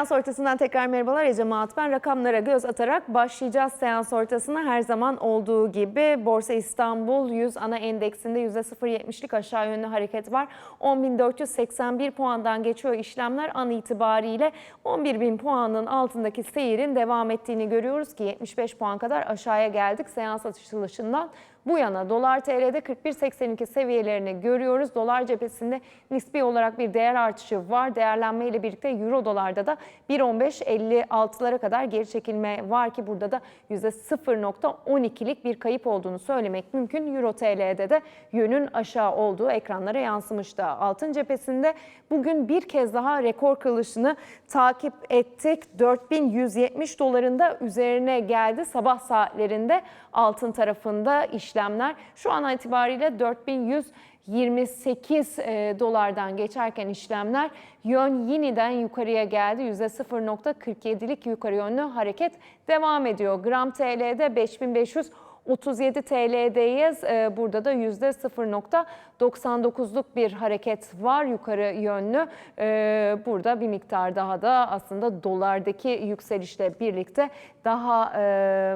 Seans ortasından tekrar merhabalar Ece Maat ben. Rakamlara göz atarak başlayacağız seans ortasına. Her zaman olduğu gibi Borsa İstanbul 100 ana endeksinde %0.70'lik aşağı yönlü hareket var. 10.481 puandan geçiyor işlemler an itibariyle 11.000 puanın altındaki seyirin devam ettiğini görüyoruz ki 75 puan kadar aşağıya geldik seans açılışından bu yana dolar TL'de 41.82 seviyelerini görüyoruz. Dolar cephesinde nispi olarak bir değer artışı var. Değerlenme ile birlikte euro dolarda da 1.15.56'lara kadar geri çekilme var ki burada da %0.12'lik bir kayıp olduğunu söylemek mümkün. Euro TL'de de yönün aşağı olduğu ekranlara yansımıştı. Altın cephesinde bugün bir kez daha rekor kırılışını takip ettik. 4170 dolarında üzerine geldi. Sabah saatlerinde altın tarafında işlemler şu an itibariyle 4128 e, dolardan geçerken işlemler yön yeniden yukarıya geldi. %0.47'lik yukarı yönlü hareket devam ediyor. Gram TL'de 5500 37 TL'deyiz. Ee, Burada da %0.99'luk bir hareket var yukarı yönlü. Ee, Burada bir miktar daha da aslında dolardaki yükselişle birlikte daha e,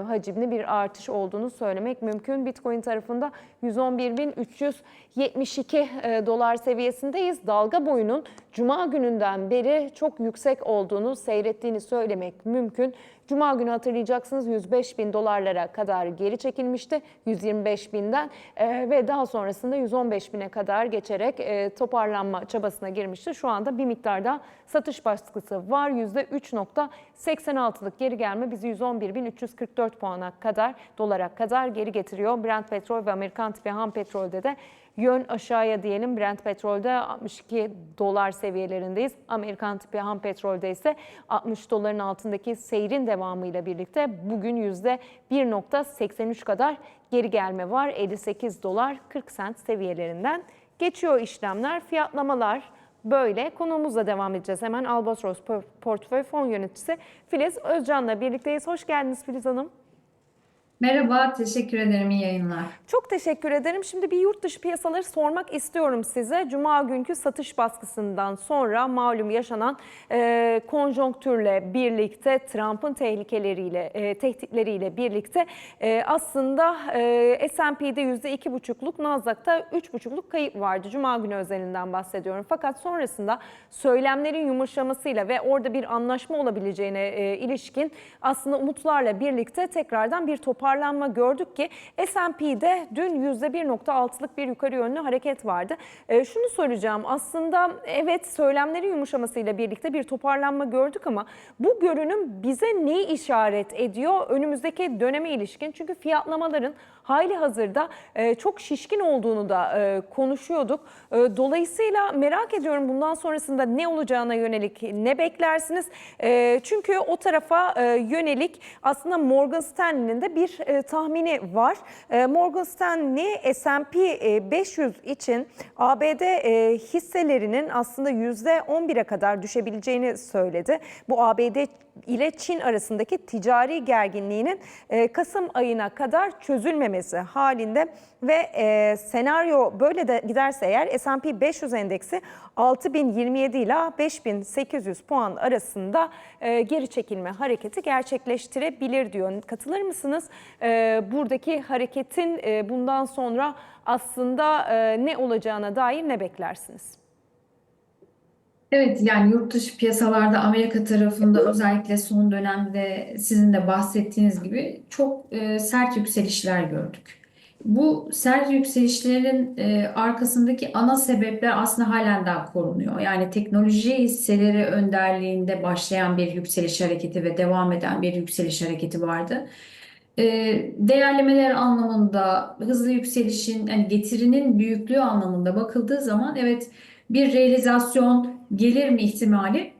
hacimli bir artış olduğunu söylemek mümkün. Bitcoin tarafında 111.372 e, dolar seviyesindeyiz. Dalga boyunun Cuma gününden beri çok yüksek olduğunu seyrettiğini söylemek mümkün. Cuma günü hatırlayacaksınız 105 bin dolarlara kadar geri çekilmişti. 125 binden e, ve daha sonrasında 115 bine kadar geçerek e, toparlanma çabasına girmişti. Şu anda bir miktar daha satış baskısı var. %3.86'lık geri gelme bizi 111.344 puana kadar dolara kadar geri getiriyor. Brent petrol ve Amerikan tipi ham petrolde de yön aşağıya diyelim. Brent petrolde 62 dolar seviyelerindeyiz. Amerikan tipi ham petrolde ise 60 doların altındaki seyrin devamıyla birlikte bugün %1.83 kadar geri gelme var. 58 dolar 40 sent seviyelerinden geçiyor işlemler. Fiyatlamalar böyle. Konuğumuzla devam edeceğiz. Hemen Albatros Portföy Fon Yöneticisi Filiz Özcan'la birlikteyiz. Hoş geldiniz Filiz Hanım. Merhaba, teşekkür ederim. İyi yayınlar. Çok teşekkür ederim. Şimdi bir yurt dışı piyasaları sormak istiyorum size. Cuma günkü satış baskısından sonra malum yaşanan e, konjonktürle birlikte Trump'ın tehlikeleriyle, e, tehditleriyle birlikte e, aslında e, S&P'de %2,5'luk, Nasdaq'ta 3,5'luk kayıp vardı. Cuma günü özelinden bahsediyorum. Fakat sonrasında söylemlerin yumuşamasıyla ve orada bir anlaşma olabileceğine e, ilişkin aslında umutlarla birlikte tekrardan bir toparlanma gördük ki S&P'de dün %1.6'lık bir yukarı yönlü hareket vardı. E, şunu soracağım aslında evet söylemlerin yumuşamasıyla birlikte bir toparlanma gördük ama bu görünüm bize neyi işaret ediyor önümüzdeki döneme ilişkin? Çünkü fiyatlamaların hali hazırda e, çok şişkin olduğunu da e, konuşuyorduk. E, dolayısıyla merak ediyorum bundan sonrasında ne olacağına yönelik ne beklersiniz? E, çünkü o tarafa e, yönelik aslında Morgan Stanley'nin de bir e, tahmini var. E, Morgan Stanley S&P e, 500 için ABD e, hisselerinin aslında %11'e kadar düşebileceğini söyledi. Bu ABD ile Çin arasındaki ticari gerginliğinin e, Kasım ayına kadar çözülmemesi halinde ve e, senaryo böyle de giderse eğer S&P 500 endeksi 6027 ile 5800 puan arasında e, geri çekilme hareketi gerçekleştirebilir diyor. Katılır mısınız? E, buradaki hareketin e, bundan sonra aslında e, ne olacağına dair ne beklersiniz? Evet, yani yurt dışı piyasalarda Amerika tarafında özellikle son dönemde sizin de bahsettiğiniz gibi çok e, sert yükselişler gördük. Bu sert yükselişlerin e, arkasındaki ana sebepler aslında halen daha korunuyor. Yani teknoloji hisseleri önderliğinde başlayan bir yükseliş hareketi ve devam eden bir yükseliş hareketi vardı. E, değerlemeler anlamında hızlı yükselişin yani getirinin büyüklüğü anlamında bakıldığı zaman evet bir realizasyon gelir mi ihtimali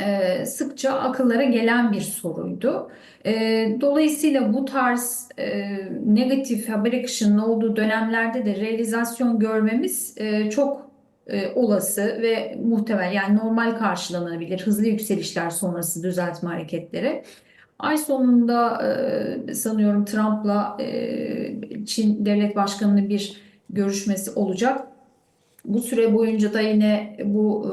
e, sıkça akıllara gelen bir soruydu. E, dolayısıyla bu tarz e, negatif haber akışının olduğu dönemlerde de realizasyon görmemiz e, çok e, olası ve muhtemel yani normal karşılanabilir hızlı yükselişler sonrası düzeltme hareketleri. Ay sonunda e, sanıyorum Trump'la e, Çin Devlet Başkanı'nın bir görüşmesi olacak. Bu süre boyunca da yine bu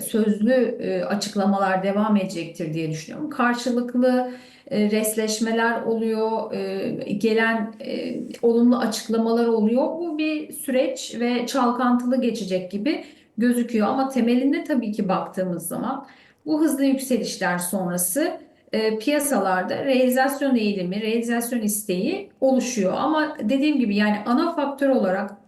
sözlü e, açıklamalar devam edecektir diye düşünüyorum. Karşılıklı e, resleşmeler oluyor, e, gelen e, olumlu açıklamalar oluyor. Bu bir süreç ve çalkantılı geçecek gibi gözüküyor. Ama temelinde tabii ki baktığımız zaman bu hızlı yükselişler sonrası e, piyasalarda realizasyon eğilimi, realizasyon isteği oluşuyor. Ama dediğim gibi yani ana faktör olarak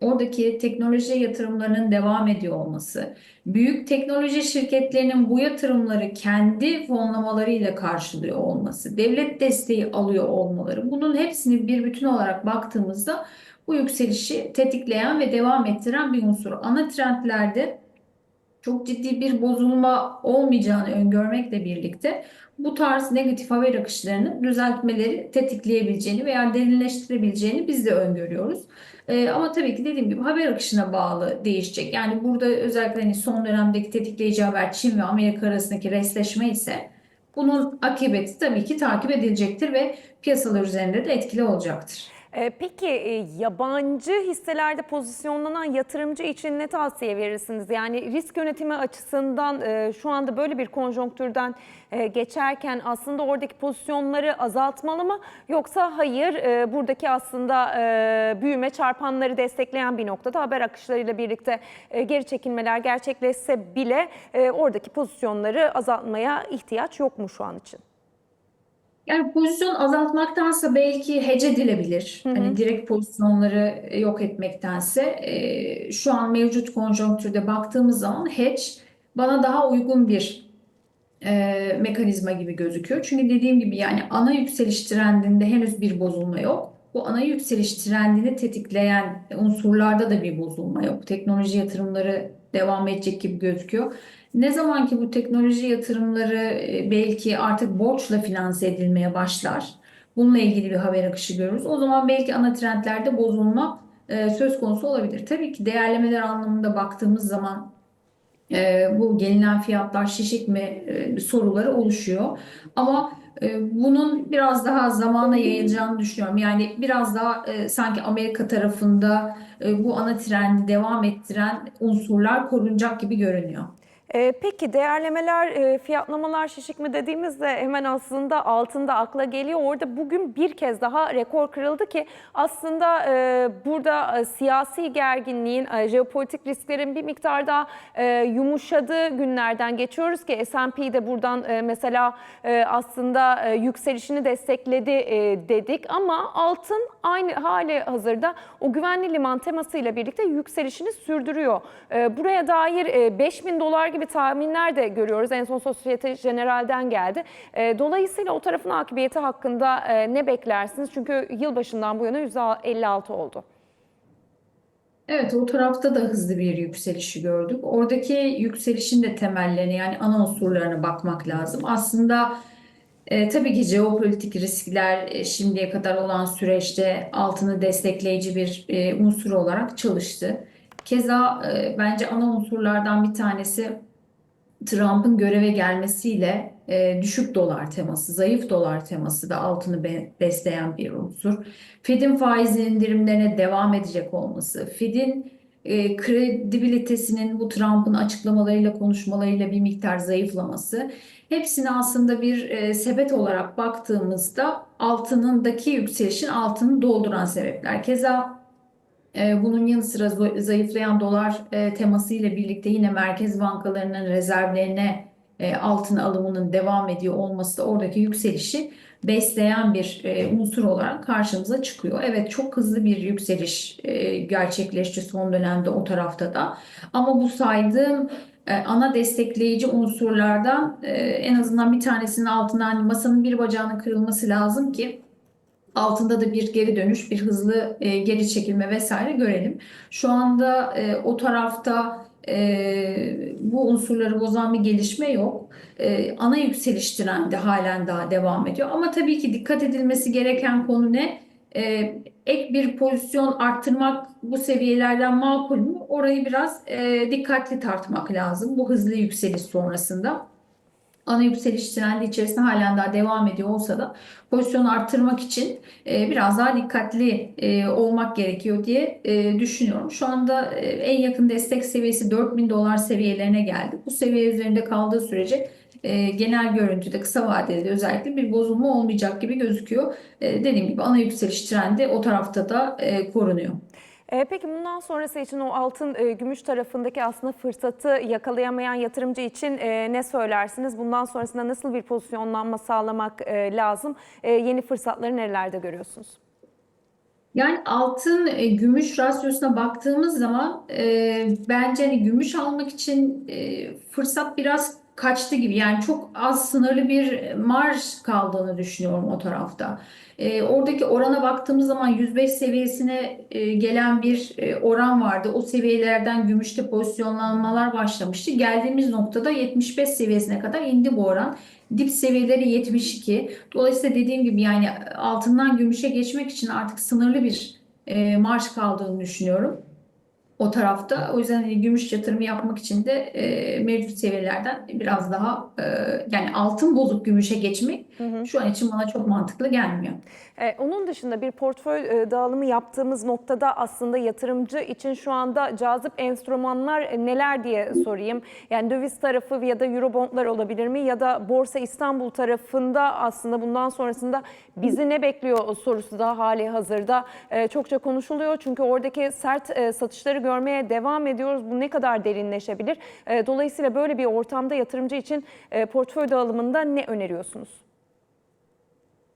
oradaki teknoloji yatırımlarının devam ediyor olması, büyük teknoloji şirketlerinin bu yatırımları kendi fonlamalarıyla karşılıyor olması, devlet desteği alıyor olmaları, bunun hepsini bir bütün olarak baktığımızda bu yükselişi tetikleyen ve devam ettiren bir unsur. Ana trendlerde çok ciddi bir bozulma olmayacağını öngörmekle birlikte bu tarz negatif haber akışlarının düzeltmeleri tetikleyebileceğini veya derinleştirebileceğini biz de öngörüyoruz. Ee, ama tabii ki dediğim gibi haber akışına bağlı değişecek. Yani burada özellikle hani son dönemdeki tetikleyici haber Çin ve Amerika arasındaki resleşme ise bunun akıbeti tabii ki takip edilecektir ve piyasalar üzerinde de etkili olacaktır. Ee, Peki e, yabancı hisselerde pozisyonlanan yatırımcı için ne tavsiye verirsiniz? Yani risk yönetimi açısından e, şu anda böyle bir konjonktürden e, geçerken aslında oradaki pozisyonları azaltmalı mı? Yoksa hayır buradaki aslında büyüme çarpanları destekleyen bir noktada haber akışlarıyla birlikte geri çekilmeler gerçekleşse bile oradaki pozisyonları azaltmaya ihtiyaç yok mu şu an için? Yani pozisyon azaltmaktansa belki hedge edilebilir. Hani direkt pozisyonları yok etmektense e, şu an mevcut konjonktürde baktığımız zaman hedge bana daha uygun bir e, mekanizma gibi gözüküyor. Çünkü dediğim gibi yani ana yükseliş trendinde henüz bir bozulma yok. Bu ana yükseliş trendini tetikleyen unsurlarda da bir bozulma yok. Teknoloji yatırımları devam edecek gibi gözüküyor. Ne zaman ki bu teknoloji yatırımları e, belki artık borçla finanse edilmeye başlar. Bununla ilgili bir haber akışı görürüz. O zaman belki ana trendlerde bozulma e, söz konusu olabilir. Tabii ki değerlemeler anlamında baktığımız zaman e, bu gelinen fiyatlar şişik mi soruları oluşuyor. Ama bunun biraz daha zamana yayılacağını düşünüyorum. Yani biraz daha sanki Amerika tarafında bu ana trendi devam ettiren unsurlar korunacak gibi görünüyor. Ee, Peki değerlemeler, e, fiyatlamalar şişik mi dediğimizde hemen aslında altında akla geliyor. Orada bugün bir kez daha rekor kırıldı ki aslında e, burada e, siyasi gerginliğin, e, jeopolitik risklerin bir miktar daha e, yumuşadığı günlerden geçiyoruz ki S&P de buradan e, mesela e, aslında e, yükselişini destekledi e, dedik ama altın aynı hali hazırda o güvenli liman temasıyla birlikte yükselişini sürdürüyor. E, buraya dair e, 5000 dolar gibi tahminler de görüyoruz. En son Societe General'den geldi. E, dolayısıyla o tarafın akıbiyeti hakkında e, ne beklersiniz? Çünkü yılbaşından bu yana %56 oldu. Evet, o tarafta da hızlı bir yükselişi gördük. Oradaki yükselişin de temellerine yani ana unsurlarına bakmak lazım. Aslında e, tabii ki jeopolitik riskler e, şimdiye kadar olan süreçte altını destekleyici bir e, unsur olarak çalıştı. Keza e, bence ana unsurlardan bir tanesi Trump'ın göreve gelmesiyle e, düşük dolar teması, zayıf dolar teması da altını be- besleyen bir unsur. Fed'in faiz indirimlerine devam edecek olması, Fed'in e, kredibilitesinin bu Trump'ın açıklamalarıyla, konuşmalarıyla bir miktar zayıflaması, hepsini aslında bir e, sepet olarak baktığımızda altınındaki yükselişin altını dolduran sebepler. Keza Bunun yanı sıra zayıflayan dolar e, teması ile birlikte yine merkez bankalarının rezervlerine e, altın alımının devam ediyor olması da oradaki yükselişi besleyen bir e, unsur olarak karşımıza çıkıyor. Evet çok hızlı bir yükseliş gerçekleşti son dönemde o tarafta da. Ama bu saydığım ana destekleyici unsurlardan en azından bir tanesinin altından hani masanın bir bacağının kırılması lazım ki altında da bir geri dönüş, bir hızlı e, geri çekilme vesaire görelim. Şu anda e, o tarafta e, bu unsurları bozan bir gelişme yok. E, ana yükseliş trendi halen daha devam ediyor. Ama tabii ki dikkat edilmesi gereken konu ne? E, ek bir pozisyon arttırmak bu seviyelerden makul mü? Orayı biraz e, dikkatli tartmak lazım bu hızlı yükseliş sonrasında. Ana yükseliş trendi içerisinde halen daha devam ediyor olsa da pozisyonu arttırmak için e, biraz daha dikkatli e, olmak gerekiyor diye e, düşünüyorum. Şu anda en yakın destek seviyesi 4000 dolar seviyelerine geldi. Bu seviye üzerinde kaldığı sürece genel görüntüde kısa vadede de özellikle bir bozulma olmayacak gibi gözüküyor. Dediğim gibi ana yükseliş trendi o tarafta da korunuyor. E, Peki bundan sonrası için o altın e, tarafındaki aslında fırsatı yakalayamayan yatırımcı için e, ne söylersiniz? Bundan sonrasında nasıl bir pozisyonlanma sağlamak e, lazım? Yeni fırsatları nerelerde görüyorsunuz? Yani altın e, gümüş rasyosuna baktığımız zaman e, bence hani gümüş almak için e, fırsat biraz kaçtı gibi. Yani çok az sınırlı bir marj kaldığını düşünüyorum o tarafta. E, oradaki orana baktığımız zaman 105 seviyesine e, gelen bir e, oran vardı. O seviyelerden gümüşte pozisyonlanmalar başlamıştı. Geldiğimiz noktada 75 seviyesine kadar indi bu oran. Dip seviyeleri 72. Dolayısıyla dediğim gibi yani altından gümüşe geçmek için artık sınırlı bir e, marj kaldığını düşünüyorum o tarafta. O yüzden hani gümüş yatırımı yapmak için de e, mevcut seviyelerden biraz daha e, yani altın bulup gümüşe geçmek şu an için bana çok mantıklı gelmiyor. Ee, Onun dışında bir portföy e, dağılımı yaptığımız noktada aslında yatırımcı için şu anda cazip enstrümanlar e, neler diye sorayım. Yani döviz tarafı ya da eurobondlar olabilir mi? Ya da Borsa İstanbul tarafında aslında bundan sonrasında bizi ne bekliyor sorusu da hali hazırda e, çokça konuşuluyor. Çünkü oradaki sert e, satışları görmeye devam ediyoruz. Bu ne kadar derinleşebilir? E, Dolayısıyla böyle bir ortamda yatırımcı için e, portföy dağılımında ne öneriyorsunuz?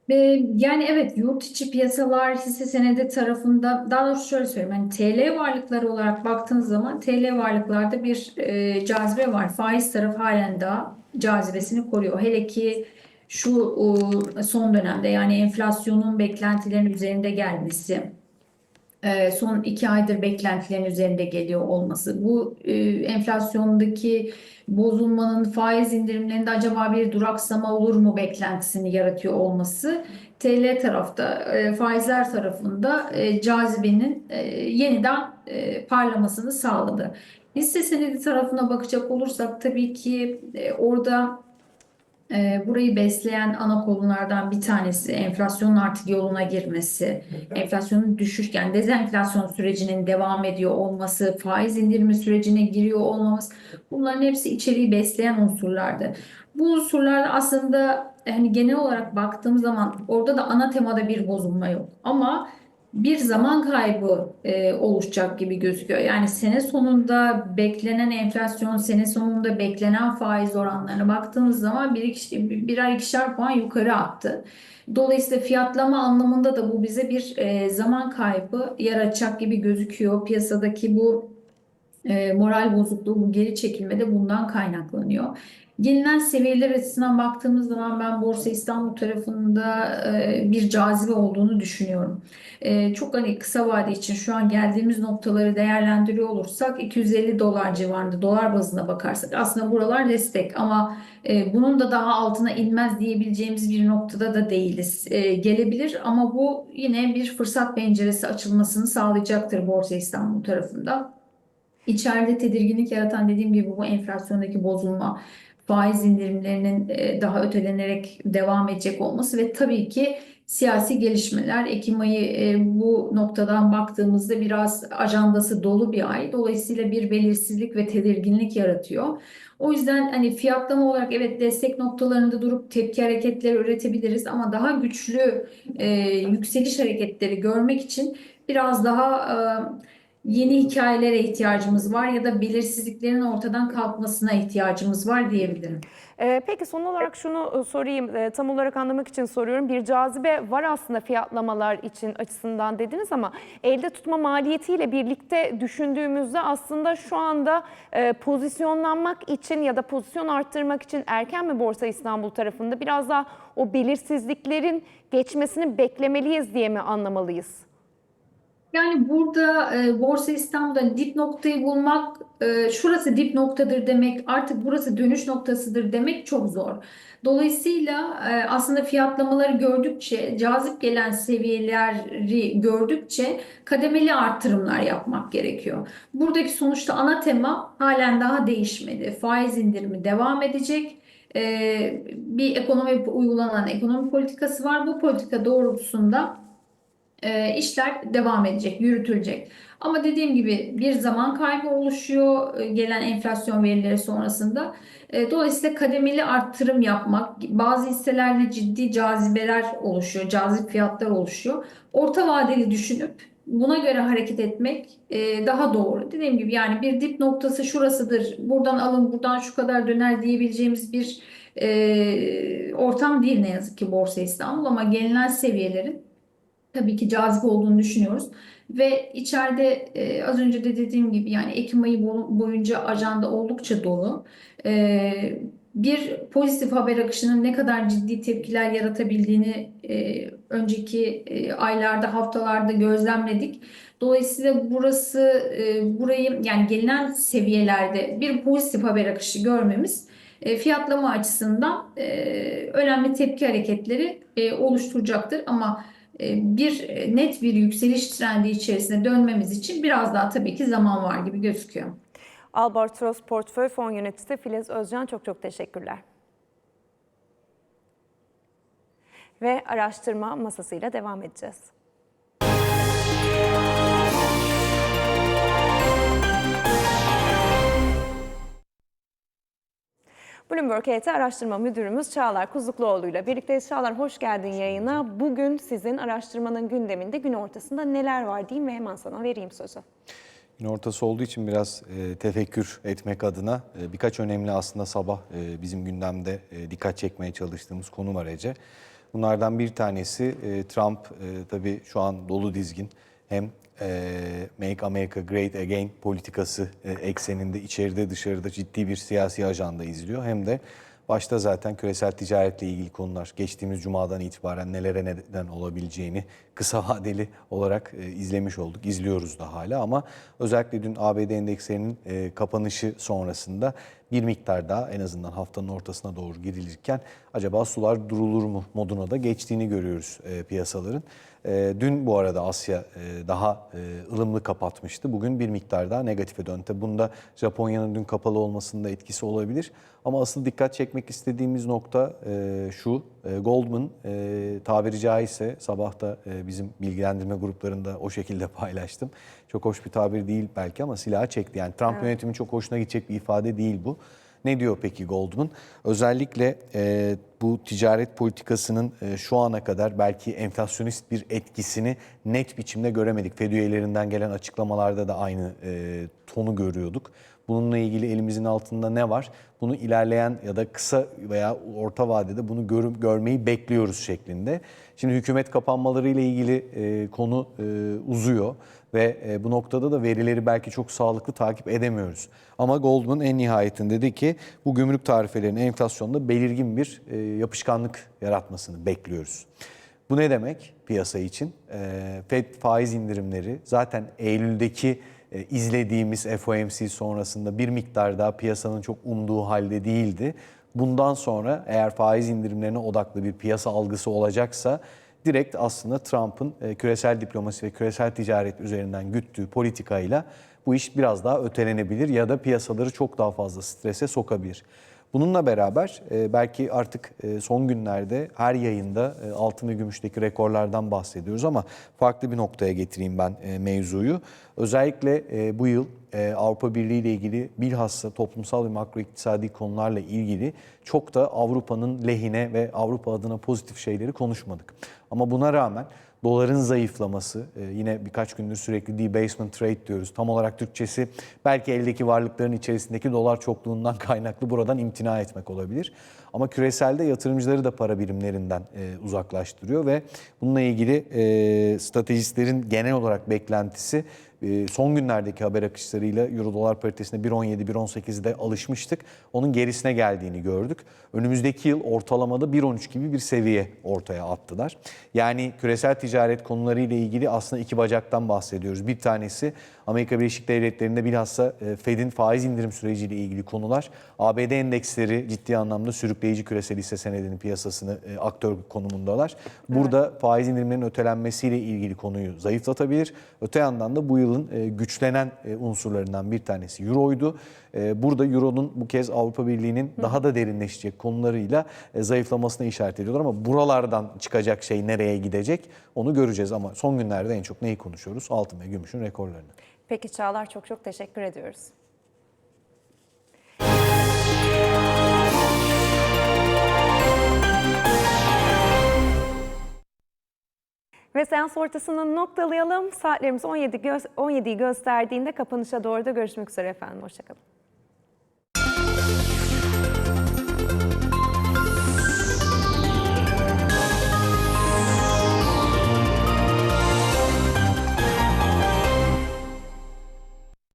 Ve yani evet yurt içi piyasalar hisse senedi tarafında daha doğrusu şöyle söyleyeyim hani TL varlıkları olarak baktığınız zaman TL varlıklarda bir e, cazibe var. Faiz tarafı halen daha cazibesini koruyor. Hele ki şu o, son dönemde yani enflasyonun beklentilerin üzerinde gelmesi e, son iki aydır beklentilerin üzerinde geliyor olması, bu e, enflasyondaki bozulmanın faiz indirimlerinde acaba bir duraksama olur mu beklentisini yaratıyor olması TL tarafta e, faizler tarafında e, cazibenin e, yeniden e, parlamasını sağladı. Hisse senedi tarafına bakacak olursak tabii ki e, orada e, Burayı besleyen ana konulardan bir tanesi enflasyonun artık yoluna girmesi, enflasyonun düşüş yani dezenflasyon sürecinin devam ediyor olması, faiz indirimi sürecine giriyor olmamız bunların hepsi içeriği besleyen unsurlardı. Bu unsurlarda aslında hani genel olarak baktığım zaman orada da ana temada bir bozulma yok ama bir zaman kaybı e, oluşacak gibi gözüküyor. Yani sene sonunda beklenen enflasyon, sene sonunda beklenen faiz oranlarına baktığımız zaman bir iki, birer ikişer puan yukarı attı. Dolayısıyla fiyatlama anlamında da bu bize bir e, zaman kaybı yaratacak gibi gözüküyor. Piyasadaki bu e, moral bozukluğu, bu geri çekilme de bundan kaynaklanıyor. Gelinen seviyeler açısından baktığımız zaman ben Borsa İstanbul tarafında e, bir cazibe olduğunu düşünüyorum. E, çok hani kısa vade için şu an geldiğimiz noktaları değerlendiriyor olursak 250 dolar civarında dolar bazına bakarsak aslında buralar destek ama e, bunun da daha altına inmez diyebileceğimiz bir noktada da değiliz. Gelebilir ama bu yine bir fırsat penceresi açılmasını sağlayacaktır Borsa İstanbul tarafında. İçeride tedirginlik yaratan dediğim gibi bu enflasyondaki bozulma, faiz indirimlerinin e, daha ötelenerek devam edecek olması ve tabii ki siyasi gelişmeler. Ekim ayı e, bu noktadan baktığımızda biraz ajandası dolu bir ay. Dolayısıyla bir belirsizlik ve tedirginlik yaratıyor. O yüzden hani fiyatlama olarak evet destek noktalarında durup tepki hareketleri üretebiliriz ama daha güçlü e, yükseliş hareketleri görmek için biraz daha e, yeni hikayelere ihtiyacımız var ya da belirsizliklerin ortadan kalkmasına ihtiyacımız var diyebilirim. Ee, Peki son olarak şunu e, sorayım, e, tam olarak anlamak için soruyorum. Bir cazibe var aslında fiyatlamalar için açısından dediniz ama elde tutma maliyetiyle birlikte düşündüğümüzde aslında şu anda e, pozisyonlanmak için ya da pozisyon arttırmak için erken mi Borsa İstanbul tarafında biraz daha o belirsizliklerin geçmesini beklemeliyiz diye mi anlamalıyız? Yani burada e, Borsa İstanbul'da dip noktayı bulmak, e, şurası dip noktadır demek, artık burası dönüş noktasıdır demek çok zor. Dolayısıyla e, aslında fiyatlamaları gördükçe, cazip gelen seviyeleri gördükçe kademeli artırımlar yapmak gerekiyor. Buradaki sonuçta ana tema halen daha değişmedi. Faiz indirimi devam edecek. e, bir ekonomi uygulanan ekonomi politikası var. Bu politika doğrultusunda e, işler devam edecek, yürütülecek. Ama dediğim gibi bir zaman kaybı oluşuyor e, gelen enflasyon verileri sonrasında. E, Dolayısıyla kademeli arttırım yapmak, bazı hisselerde ciddi cazibeler oluşuyor, cazip fiyatlar oluşuyor. Orta vadeli düşünüp buna göre hareket etmek e, daha doğru. Dediğim gibi yani bir dip noktası şurasıdır, buradan alın, buradan şu kadar döner diyebileceğimiz bir ortam değil ne yazık ki Borsa İstanbul ama gelinen seviyelerin tabii ki cazip olduğunu düşünüyoruz. Ve içeride e, az önce de dediğim gibi yani Ekim ayı bo- boyunca ajanda oldukça dolu. E, bir pozitif haber akışının ne kadar ciddi tepkiler yaratabildiğini e, önceki e, aylarda, haftalarda gözlemledik. Dolayısıyla burası, e, burayı yani gelinen seviyelerde bir pozitif haber akışı görmemiz e, fiyatlama açısından e, önemli tepki hareketleri e, oluşturacaktır. Ama bir e, net bir yükseliş trendi içerisine dönmemiz için biraz daha tabii ki zaman var gibi gözüküyor. Albatros Portföy Fon Yöneticisi Filiz Özcan çok çok teşekkürler. Ve araştırma masasıyla devam edeceğiz. Bloomberg HT Araştırma Müdürümüz Çağlar Kuzlukluoğlu ile birlikteyiz. Çağlar hoş geldin yayına. Bugün sizin araştırmanın gündeminde gün ortasında neler var diyeyim ve hemen sana vereyim sözü. Gün ortası olduğu için biraz e, tefekkür etmek adına e, birkaç önemli aslında sabah e, bizim gündemde e, dikkat çekmeye çalıştığımız konu var Ece. Bunlardan bir tanesi e, Trump e, tabii şu an dolu dizgin hem e, Make America Great Again politikası e, ekseninde içeride dışarıda ciddi bir siyasi ajanda izliyor. Hem de başta zaten küresel ticaretle ilgili konular geçtiğimiz cumadan itibaren nelere neden olabileceğini kısa vadeli olarak e, izlemiş olduk. izliyoruz da hala ama özellikle dün ABD endekslerinin e, kapanışı sonrasında bir miktar daha en azından haftanın ortasına doğru girilirken acaba sular durulur mu moduna da geçtiğini görüyoruz e, piyasaların. E, dün bu arada Asya e, daha e, ılımlı kapatmıştı. Bugün bir miktar daha negatife döndü. Bunda Japonya'nın dün kapalı olmasında etkisi olabilir. Ama asıl dikkat çekmek istediğimiz nokta e, şu. E, Goldman e, tabiri caizse sabah da e, bizim bilgilendirme gruplarında o şekilde paylaştım. Çok hoş bir tabir değil belki ama silahı çekti. Yani Trump yönetimi çok hoşuna gidecek bir ifade değil bu. Ne diyor peki Goldman? Özellikle e, bu ticaret politikasının e, şu ana kadar belki enflasyonist bir etkisini net biçimde göremedik. Fed üyelerinden gelen açıklamalarda da aynı e, tonu görüyorduk. Bununla ilgili elimizin altında ne var? Bunu ilerleyen ya da kısa veya orta vadede bunu gör, görmeyi bekliyoruz şeklinde. Şimdi hükümet kapanmaları ile ilgili e, konu e, uzuyor ve e, bu noktada da verileri belki çok sağlıklı takip edemiyoruz. Ama Goldman en nihayetinde dedi ki bu gümrük tarifelerinin enflasyonda belirgin bir e, yapışkanlık yaratmasını bekliyoruz. Bu ne demek piyasa için? E, Fed faiz indirimleri zaten Eylül'deki e, izlediğimiz FOMC sonrasında bir miktar daha piyasanın çok umduğu halde değildi. Bundan sonra eğer faiz indirimlerine odaklı bir piyasa algısı olacaksa direkt aslında Trump'ın e, küresel diplomasi ve küresel ticaret üzerinden güttüğü politikayla bu iş biraz daha ötelenebilir ya da piyasaları çok daha fazla strese sokabilir. Bununla beraber e, belki artık e, son günlerde her yayında e, altın ve gümüşteki rekorlardan bahsediyoruz ama farklı bir noktaya getireyim ben e, mevzuyu. Özellikle bu yıl Avrupa Birliği ile ilgili bilhassa toplumsal ve makroiktisadi konularla ilgili çok da Avrupa'nın lehine ve Avrupa adına pozitif şeyleri konuşmadık. Ama buna rağmen doların zayıflaması, e, yine birkaç gündür sürekli debasement trade diyoruz. Tam olarak Türkçesi belki eldeki varlıkların içerisindeki dolar çokluğundan kaynaklı buradan imtina etmek olabilir. Ama küreselde yatırımcıları da para birimlerinden e, uzaklaştırıyor ve bununla ilgili e, stratejistlerin genel olarak beklentisi son günlerdeki haber akışlarıyla Euro dolar paritesinde 1.17-1.18'de alışmıştık. Onun gerisine geldiğini gördük. Önümüzdeki yıl ortalamada 1.13 gibi bir seviye ortaya attılar. Yani küresel ticaret konularıyla ilgili aslında iki bacaktan bahsediyoruz. Bir tanesi Amerika Birleşik Devletleri'nde bilhassa e, Fed'in faiz indirim süreciyle ilgili konular. ABD endeksleri ciddi anlamda sürükleyici küresel hisse senedinin piyasasını e, aktör konumundalar. Burada faiz indirimlerinin ötelenmesiyle ilgili konuyu zayıflatabilir. Öte yandan da bu yılın e, güçlenen unsurlarından bir tanesi Euro'ydu. Burada Euro'nun bu kez Avrupa Birliği'nin daha da derinleşecek konularıyla zayıflamasına işaret ediyorlar ama buralardan çıkacak şey nereye gidecek onu göreceğiz ama son günlerde en çok neyi konuşuyoruz? Altın ve gümüşün rekorlarını. Peki Çağlar çok çok teşekkür ediyoruz. Ve seans ortasını noktalayalım. Saatlerimiz 17 gö 17'yi gösterdiğinde kapanışa doğru da görüşmek üzere efendim. Hoşçakalın.